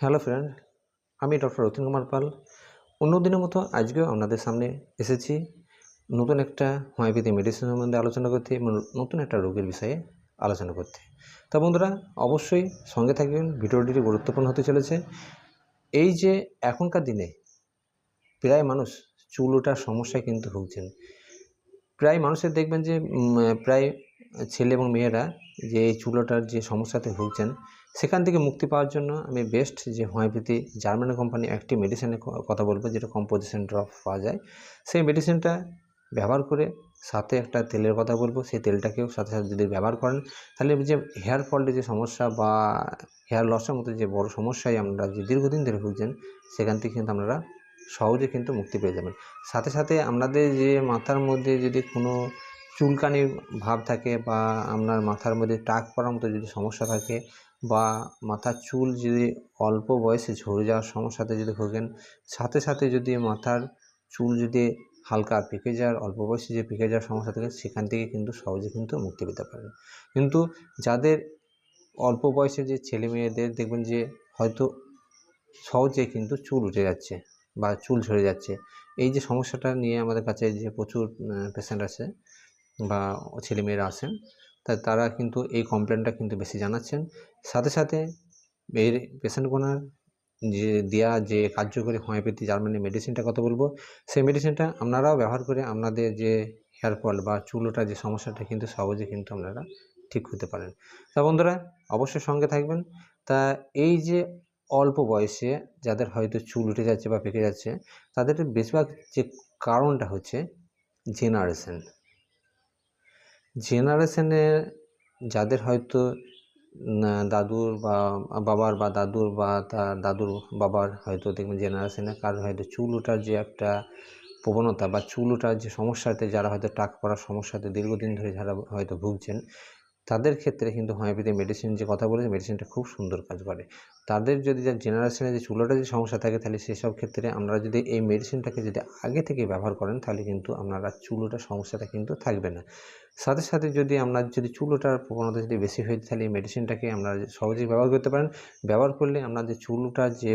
Hello friend, আমি doctor Ratin Kumar Pal. অন্য দিনের মতো আজকেও আপনাদের সামনে এসেছি নতুন একটা হোমিওপ্যাথি মেডিসিন সম্বন্ধে আলোচনা করতে এবং নতুন একটা রোগের বিষয়ে আলোচনা করতে। তা বন্ধুরা, অবশ্যই সঙ্গে থাকবেন, ভিডিওটি গুরুত্বপূর্ণ হতে চলেছে। এই যে এখনকার দিনে প্রায় মানুষ চুল ওঠার সমস্যায় কিন্তু ভুগছেন। প্রায় মানুষের দেখবেন যে প্রায় ছেলে এবং মেয়েরা যে এই চুল ওঠার যে সমস্যাতে ভুগছেন সেখান থেকে মুক্তি পাওয়ার জন্য আমি বেস্ট যে হোমিওপ্যাথি জার্মানি কোম্পানি একটি মেডিসিনের কথা বলব যেটা কম্পোজিশন ড্রপ পাওয়া যায়। সেই মেডিসিনটা ব্যবহার করে সাথে একটা তেলের কথা বলব, সেই তেলটাকেও সাথে সাথে যদি ব্যবহার করেন, তাহলে যে হেয়ার ফলের যে সমস্যা বা হেয়ার লসের মতো যে বড় সমস্যায় আমরা যে দীর্ঘদিন ধরে ভুগছেন, সেখান থেকে কিন্তু আপনারা সহজে কিন্তু মুক্তি পেয়ে যাবেন। সাথে সাথে আপনাদের যে মাথার মধ্যে যদি কোনো চুলকানি ভাব থাকে বা আপনার মাথার মধ্যে টাক পড়ার মতো যদি সমস্যা থাকে বা মাথার চুল যদি অল্প বয়সে ঝরে যাওয়ার সমস্যাতে যদি ভোগেন, সাথে সাথে যদি মাথার চুল যদি হালকা পেকে যাওয়ার, অল্প বয়সে যে পেকে যাওয়ার সমস্যা থাকে, সেখান থেকে কিন্তু সহজে কিন্তু মুক্তি পেতে পারেন। কিন্তু যাদের অল্প বয়সে যে ছেলে মেয়েদের দেখবেন যে হয়তো সহজে কিন্তু চুল উঠে যাচ্ছে বা চুল ঝরে যাচ্ছে, এই যে সমস্যাটা নিয়ে আমাদের কাছে যে প্রচুর পেশেন্ট আছে বা ছেলেমেয়েরা আসেন তা তারা কিন্তু এই কমপ্লেনটা কিন্তু বেশি জানাচ্ছেন। সাথে সাথে এর পেশেন্টগুলোর যে দেওয়া যে কার্যকরী হোমিওপ্যাথি জার্মানি মেডিসিনটা কথা বলব, সেই মেডিসিনটা আপনারাও ব্যবহার করে আপনাদের যে হেয়ার ফল বা চুল যে সমস্যাটা কিন্তু সহজে কিন্তু আপনারা ঠিক হতে পারেন। তা বন্ধুরা, অবশ্যই সঙ্গে থাকবেন। তা এই যে অল্প বয়সে যাদের হয়তো চুল উঠে যাচ্ছে বা পেকে যাচ্ছে, তাদের বেশিরভাগ যে কারণটা হচ্ছে জেনারেশন জেনারেশনে যাদের হয়তো দাদুর বা, বাবার বা দাদুর বা তার দাদুর বাবার হয়তো দেখবেন জেনারেশনে কারোর হয়তো চুল ওঠার যে একটা প্রবণতা বা চুল ওঠার যে সমস্যাতে যারা হয়তো টাক পড়ার সমস্যাতে দীর্ঘদিন ধরে যারা হয়তো ভুগছেন, তাদের ক্ষেত্রে কিন্তু হোমিওপ্যাথি মেডিসিন যে কথা বলেছে মেডিসিনটা খুব সুন্দর কাজ করে। তাদের যদি যে জেনারেশনে যে চুলোটা যে সমস্যা থাকে, তাহলে সেসব ক্ষেত্রে আপনারা যদি এই মেডিসিনটাকে যদি আগে থেকে ব্যবহার করেন, তাহলে কিন্তু আপনারা চুলোটার সমস্যাটা কিন্তু থাকবে না। সাথে সাথে যদি আপনার যদি চুলোটার প্রবণতা যদি বেশি হয়ে তাহলে এই মেডিসিনটাকে আপনারা সহজেই ব্যবহার করতে পারেন। ব্যবহার করলে আপনার যে চুলটার যে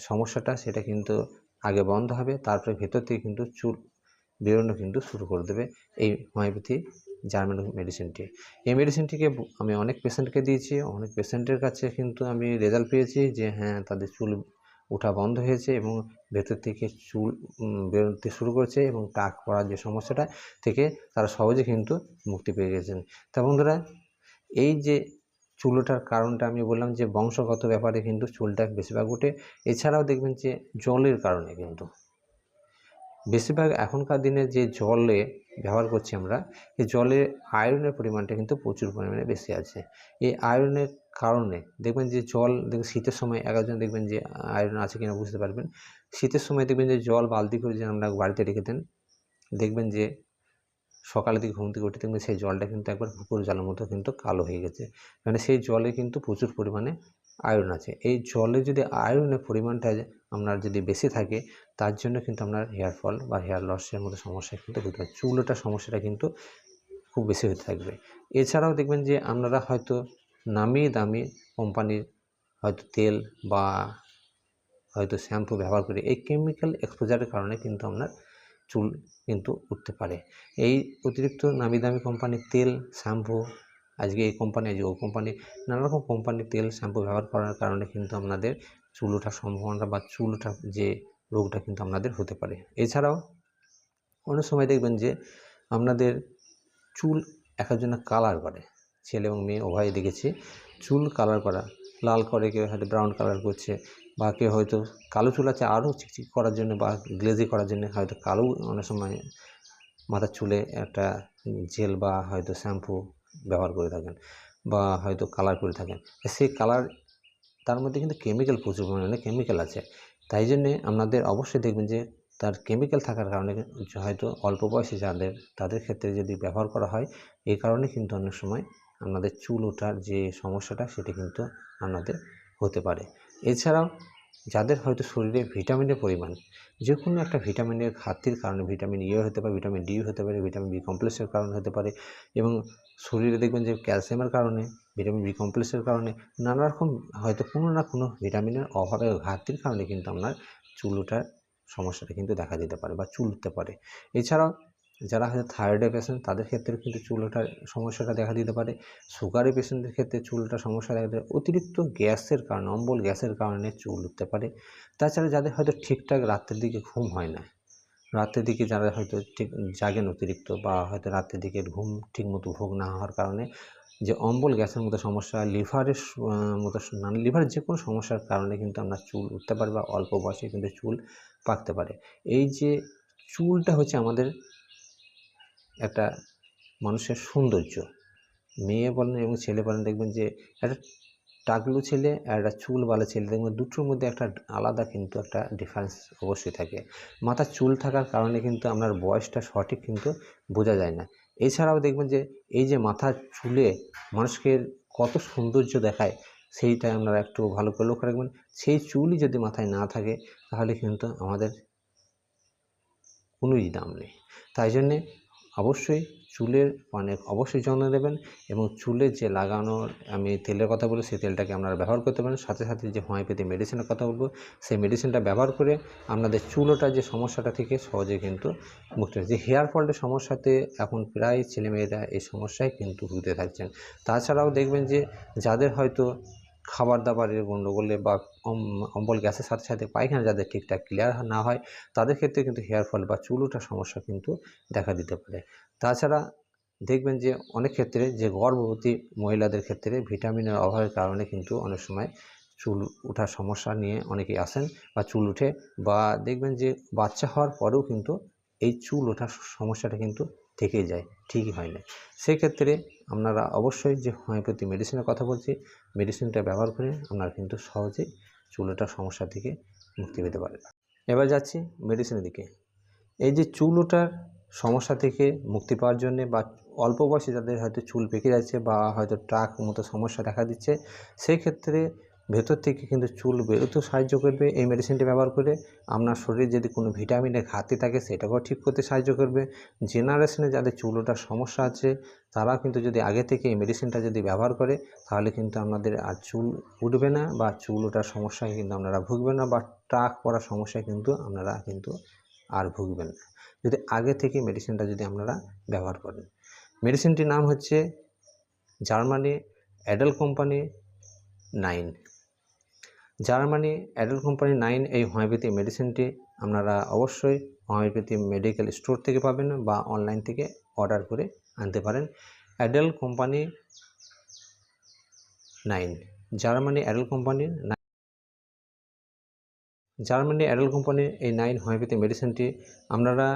সমস্যাটা, সেটা কিন্তু আগে বন্ধ হবে, তারপরে ভেতর থেকে কিন্তু চুল বেরোনো কিন্তু শুরু করে দেবে। এই হোমিওপ্যাথি জার্মান মেডিসিনটি। এই মেডিসিনটিকে আমি অনেক পেশেন্টকে দিয়েছি, অনেক পেশেন্টের কাছে কিন্তু আমি রেজাল্ট পেয়েছি যে হ্যাঁ তাদের চুল ওঠা বন্ধ হয়েছে এবং ভেতর থেকে চুল বেরোতে শুরু করেছে এবং টাক পড়ার যে সমস্যাটা থেকে তারা সহজে কিন্তু মুক্তি পেয়ে গেছেন। তা বন্ধুরা, এই যে চুল ওঠার কারণটা আমি বললাম যে বংশগত ব্যাপারে কিন্তু চুলটা বেশিরভাগ ওঠে। এছাড়াও দেখবেন যে জলের কারণে কিন্তু বেশিরভাগ এখনকার দিনে যে জলে ব্যবহার করছি আমরা, এই জলে আয়রনের পরিমাণটা কিন্তু প্রচুর পরিমাণে বেশি আছে। এই আয়রনের কারণে দেখবেন যে জল, দেখবেন শীতের সময় এক একজন দেখবেন যে আয়রন আছে কিনা বুঝতে পারবেন। শীতের সময় দেখবেন যে জল বালতি করে যে আমরা বাড়িতে রেখে দেন, দেখবেন যে সকালে দিকে ঘুম থেকে উঠে দেখবেন সেই জলটা কিন্তু একবার পুকুর জলের মতো কিন্তু কালো হয়ে গেছে। মানে সেই জলে কিন্তু প্রচুর পরিমাণে আয়রন আছে। এই জলে যদি আয়রনের পরিমাণটা আপনার যদি বেশি থাকে, তার জন্য কিন্তু আপনার হেয়ার ফল বা হেয়ার লসের মতো সমস্যা কিন্তু হতে পারে। চুল ওঠার সমস্যাটা কিন্তু খুব বেশি হতে থাকবে। এছাড়াও দেখবেন যে আপনারা হয়তো নামি দামি কোম্পানির হয়তো তেল বা হয়তো শ্যাম্পু ব্যবহার করে এই কেমিক্যাল এক্সপোজারের কারণে কিন্তু আপনার চুল কিন্তু উঠতে পারে। এই অতিরিক্ত নামি দামি কোম্পানির তেল, শ্যাম্পু আজকে এই কোম্পানি আজকে ও কোম্পানি নানা রকম কোম্পানির তেল শ্যাম্পু ব্যবহার করার কারণে কিন্তু আপনাদের চুল ওঠার সম্ভাবনা বা চুল ওঠার যে রোগটা কিন্তু আপনাদের হতে পারে। এছাড়াও অনেক সময় দেখবেন যে আপনাদের চুল এক একজনের কালার করে ছেলে এবং মেয়ে উভয় দেখেছি চুল কালার করা, লাল করে কেউ হয়তো ব্রাউন কালার করছে বা কেউ হয়তো কালো চুল আছে আরও চিকচিক করার জন্য বা গ্লেজি করার জন্য হয়তো কালো অনেক সময় মাথার চুলে একটা জেল বা হয়তো শ্যাম্পু ব্যবহার করে থাকেন বা হয়তো কালার করে থাকেন। সেই কালার তার মধ্যে কিন্তু কেমিক্যাল প্রচুর পরিমাণে কেমিক্যাল আছে। তাই জন্যে আপনাদের অবশ্যই দেখবেন যে তার কেমিক্যাল থাকার কারণে হয়তো অল্প বয়সে যাদের, তাদের ক্ষেত্রে যদি ব্যবহার করা হয় এই কারণে কিন্তু অনেক সময় আপনাদের চুল ওঠার যে সমস্যাটা সেটা কিন্তু আপনাদের হতে পারে। এছাড়াও যাদের হয়তো শরীরে ভিটামিনের পরিমাণ যে কোনো একটা ভিটামিনের ঘাটতির কারণে ভিটামিন ইয়ে হতে পারে ভিটামিন ডি হতে পারে ভিটামিন বি কমপ্লেক্সের কারণে হতে পারে এবং শরীরে দেখবেন যে ক্যালসিয়ামের কারণে ভিটামিন বি কমপ্লেক্সের কারণে নানা রকম, হয়তো কোনো না কোনো ভিটামিনের অভাবে ঘাটতির কারণে কিন্তু আপনার চুল ওঠার সমস্যাটা কিন্তু দেখা দিতে পারে বা চুল উঠতে পারে। এছাড়াও যারা হয়তো থাইরয়েডের পেশেন্ট তাদের ক্ষেত্রে কিন্তু চুল ওঠার সমস্যাটা দেখা দিতে পারে। সুগারের পেশেন্টদের ক্ষেত্রে চুল ওঠার সমস্যা দেখা দিতে অতিরিক্ত গ্যাসের কারণে, অম্বল গ্যাসের কারণে চুল উঠতে পারে। তাছাড়া যাদের হয়তো ঠিকঠাক রাত্রের দিকে ঘুম হয় না রাতের দিকে যারা হয়তো ঠিক জাগেন অতিরিক্ত বা হয়তো রাতের দিকে ঘুম ঠিকমতো ভোগ না হওয়ার কারণে যে অম্বল গ্যাসের মতো সমস্যা, লিভারের মতো মানে লিভারের যে কোনো সমস্যার কারণে কিন্তু আমরা চুল উঠতে পারে বা অল্প বয়সে কিন্তু চুল পাকতে পারে। এই যে চুলটা হচ্ছে আমাদের একটা মানুষের সৌন্দর্য। মেয়ে বলেন এবং ছেলে বলেন দেখবেন যে একটা টাকলু ছেলে আর একটা চুলওয়ালা ছেলে। দেখবেন দুটোর মধ্যে একটা আলাদা কিন্তু একটা ডিফারেন্স অবশ্যই থাকে। মাথার চুল থাকার কারণে কিন্তু আপনার বয়সটা সঠিক কিন্তু বোঝা যায় না। এছাড়াও দেখবেন যে, এই যে মাথার চুলে মানুষকে কত সৌন্দর্য দেখায় সেইটা আপনারা একটু ভালো করে লক্ষ্য রাখবেন। সেই চুলই যদি মাথায় না থাকে, তাহলে কিন্তু আমাদের কোনোই দাম নেই। তাই জন্যে অবশ্যই চুলের মানে অবশ্যই যত্ন নেবেন এবং চুলে যে লাগানোর আমি তেলের কথা বলি, সেই তেলটাকে আপনারা ব্যবহার করতে পারেন। সাথে সাথে যে হোমিওপ্যাথি মেডিসিনের কথা বলব, সেই মেডিসিনটা ব্যবহার করে আপনাদের চুলোটার যে সমস্যাটা থেকে সহজে কিন্তু মুক্তি যে হেয়ার ফলের সমস্যাতে এখন প্রায় ছেলেমেয়েরা এই সমস্যায় কিন্তু ভুগতে থাকছেন। তাছাড়াও দেখবেন যে যাদের হয়তো খাবার দাবারের গণ্ডগোলে বা অম্বল গ্যাসের সাথে সাথে পায়খানা যাদের ঠিকঠাক ক্লিয়ার না হয়, তাদের ক্ষেত্রে কিন্তু হেয়ার ফল বা চুল ওঠার সমস্যা কিন্তু দেখা দিতে পারে। তাছাড়া দেখবেন যে অনেক ক্ষেত্রে যে গর্ভবতী মহিলাদের ক্ষেত্রে ভিটামিনের অভাবের কারণে কিন্তু অনেক সময় চুল ওঠার সমস্যা নিয়ে অনেকেই আসেন বা চুল উঠে বা দেখবেন যে বাচ্চা হওয়ার পরেও কিন্তু এই চুল ওঠার সমস্যাটা কিন্তু থেকেই যায়, ঠিকই হয় না। সেক্ষেত্রে আপনারা অবশ্যই যে হোমিওপ্যাথি মেডিসিনের কথা বলছি মেডিসিনটা ব্যবহার করে আপনারা কিন্তু সহজেই চুল ওঠার সমস্যা থেকে মুক্তি পেতে পারেন। এবার যাচ্ছি মেডিসিনের দিকে। এই যে চুল ওঠার সমস্যা থেকে মুক্তি পাওয়ার জন্যে বা অল্প বয়সে যাদের হয়তো চুল পেকে যাচ্ছে বা হয়তো ট্রাক মতো সমস্যা দেখা দিচ্ছে, সেই ক্ষেত্রে ভেতর থেকে কিন্তু চুল বেরোতেও সাহায্য করবে। এই মেডিসিনটি ব্যবহার করে আপনার শরীরে যদি কোনো ভিটামিনের ঘাটতি থাকে সেটাকেও ঠিক করতে সাহায্য করবে। জেনারেশনে যাদের চুল ওঠার সমস্যা আছে তারা কিন্তু যদি আগে থেকে এই মেডিসিনটা যদি ব্যবহার করে, তাহলে কিন্তু আপনাদের আর চুল উঠবে না বা চুল ওঠার সমস্যায় কিন্তু আপনারা ভুগবেন না বা ট্রাক পড়ার সমস্যায় কিন্তু আপনারা কিন্তু আর ভুগবেন না। যদি আগে থেকে মেডিসিনটা যদি আপনারা ব্যবহার করেন। মেডিসিনটির নাম হচ্ছে Germany Adel company nine. Germany Adel company nine এই হোমিওপ্যাথি মেডিসিনটি আপনারা অবশ্যই হোমিওপ্যাথি মেডিকেল স্টোর থেকে পাবেন বা অনলাইন থেকে অর্ডার করে আনতে পারেন। Adel company nine. Germany Adel কোম্পানির জার্মানি অ্যাডেল কোম্পানির এই নাইন হোমিওপ্যাথি মেডিসিনটি আপনারা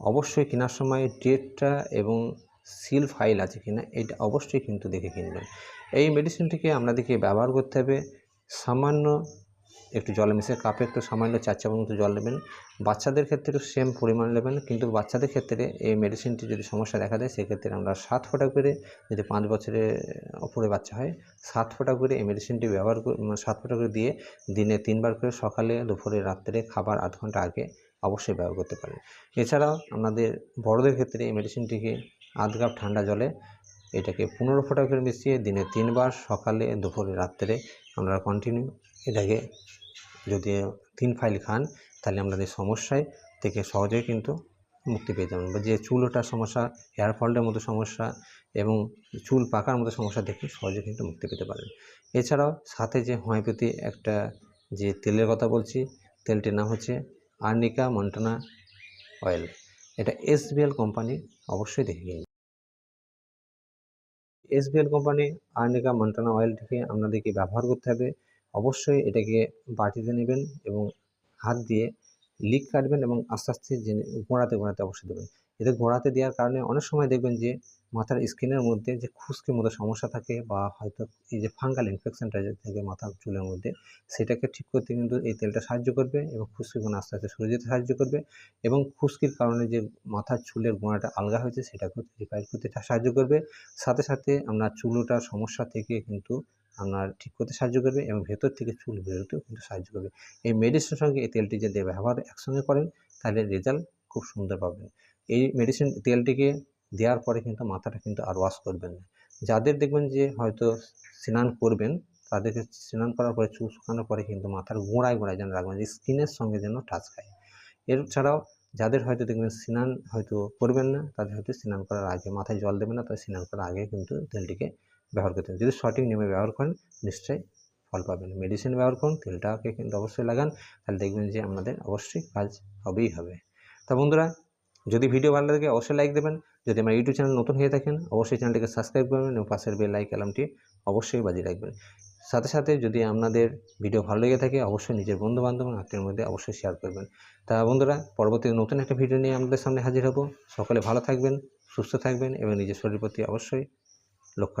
অবশ্যই কেনার সময় ডেটটা এবং সিল ফাইল আছে কিনা এটা অবশ্যই কিন্তু দেখে কিনবেন। এই মেডিসিনটিকে আপনাদেরকে ব্যবহার করতে হবে সামান্য একটু জলে মিশিয়ে কাপে একটু সামান্য চার চামচ মতো জল নেবেন। বাচ্চাদের ক্ষেত্রে সেম পরিমাণ নেবেন, কিন্তু বাচ্চাদের ক্ষেত্রে এই মেডিসিনটি যদি সমস্যা দেখা দেয়, সেক্ষেত্রে আমরা সাত ফোঁটা করে যদি পাঁচ বছরের ওপরে বাচ্চা হয়, সাত ফোঁটা করে এই মেডিসিনটি ব্যবহার মানে সাত ফোঁটা করে দিয়ে দিনে তিনবার করে সকালে, দুপুরে, রাত্রে খাবার আধ ঘণ্টা আগে অবশ্যই ব্যবহার করতে পারেন। এছাড়াও আমাদের বড়দের ক্ষেত্রে এই মেডিসিনটিকে আধ কাপ ঠান্ডা জলে এটাকে পনেরো ফোঁটা করে মিশিয়ে দিনে তিনবার সকালে, দুপুরে, রাত্রে আমরা কন্টিনিউ এটাকে যদি তিন ফাইল খান, তাহলে আপনাদের সমস্যায় থেকে সহজেই কিন্তু মুক্তি পেয়ে যাবেন। বা যে চুল ওঠার সমস্যা হেয়ার ফলের মতো সমস্যা এবং চুল পাকার মতো সমস্যা থেকে সহজে কিন্তু মুক্তি পেতে পারেন। এছাড়াও সাথে যে হোমিওপ্যাথি একটা যে তেলের কথা বলছি, তেলটির নাম হচ্ছে আর্নিকা মন্টানা অয়েল। এটা এসবিএল কোম্পানি অবশ্যই দেখে নিন। এসবিএল কোম্পানি আর্নিকা মন্টানা অয়েলটিকে আপনাদেরকে ব্যবহার করতে হবে। অবশ্যই এটাকে বাটিতে নেবেন এবং হাত দিয়ে লিক কাটবেন এবং আস্তে আস্তে গোড়াতে গোড়াতে অবশ্যই দেবেন। এতে গোড়াতে দেওয়ার কারণে অনেক সময় দেখবেন যে মাথার স্কিনের মধ্যে যে খুশকির মতো সমস্যা থাকে বা হয়তো এই যে ফাঙ্গাল ইনফেকশনটা যে থাকে মাথার চুলের মধ্যে, সেটাকে ঠিক করতে কিন্তু এই তেলটা সাহায্য করবে এবং খুশকিগুলো আস্তে আস্তে সরে যেতে সাহায্য করবে এবং খুশকির কারণে যে মাথার চুলের গোড়াটা আলগা হয়েছে সেটাকে রিপেয়ার করতে সাহায্য করবে। সাথে সাথে আমরা চুলোটার সমস্যা থেকে কিন্তু আপনার ঠিক করতে সাহায্য করবে এবং ভেতর থেকে চুল বেরোতেও কিন্তু সাহায্য করবে। এই মেডিসিনের সঙ্গে এই তেলটি যদি ব্যবহার একসঙ্গে করেন, তাহলে রেজাল্ট খুব সুন্দর পাবেন। এই মেডিসিন তেলটিকে দেওয়ার পরে কিন্তু মাথাটা কিন্তু আর ওয়াশ করবেন না। যাদের দেখবেন যে হয়তো স্নান করবেন, তাদেরকে স্নান করার পরে, চুল শুকানোর পরে কিন্তু মাথার গোড়ায় গোড়ায় যেন রাখবেন স্কিনের সঙ্গে যেন টাচ খায়। এছাড়াও যাদের হয়তো দেখবেন স্নান হয়তো করবেন না, তাদের হয়তো স্নান করার আগে মাথায় জল দেবেন না, তাদের স্নান করার আগে কিন্তু তেলটিকে ব্যবহার করতে হবে যদি সঠিক নিয়মে ব্যবহার করেন, নিশ্চয়ই ফল পাবেন। মেডিসিন ব্যবহার করুন, তেলটাকে কিন্তু অবশ্যই লাগান, তাহলে দেখবেন যে আপনাদের অবশ্যই কাজ হবেই হবে। তা বন্ধুরা, যদি ভিডিও ভালো লাগে অবশ্যই লাইক দেবেন। যদি আমার ইউটিউব চ্যানেল নতুন হয়ে থাকেন, অবশ্যই চ্যানেলটিকে সাবস্ক্রাইব করবেন এবং পাশের বেল লাইক অ্যালার্মটি অবশ্যই বাজিয়ে রাখবেন। সাথে সাথে যদি আপনাদের ভিডিও ভালো লেগে থাকে, অবশ্যই নিজের বন্ধু বান্ধব আত্মীয়ের মধ্যে অবশ্যই শেয়ার করবেন। তা বন্ধুরা, পরবর্তী নতুন একটা ভিডিও নিয়ে আমাদের সামনে হাজির হব। সকলে ভালো থাকবেন, সুস্থ থাকবেন এবং নিজের শরীর প্রতি অবশ্যই লক্ষ্য রাখবেন।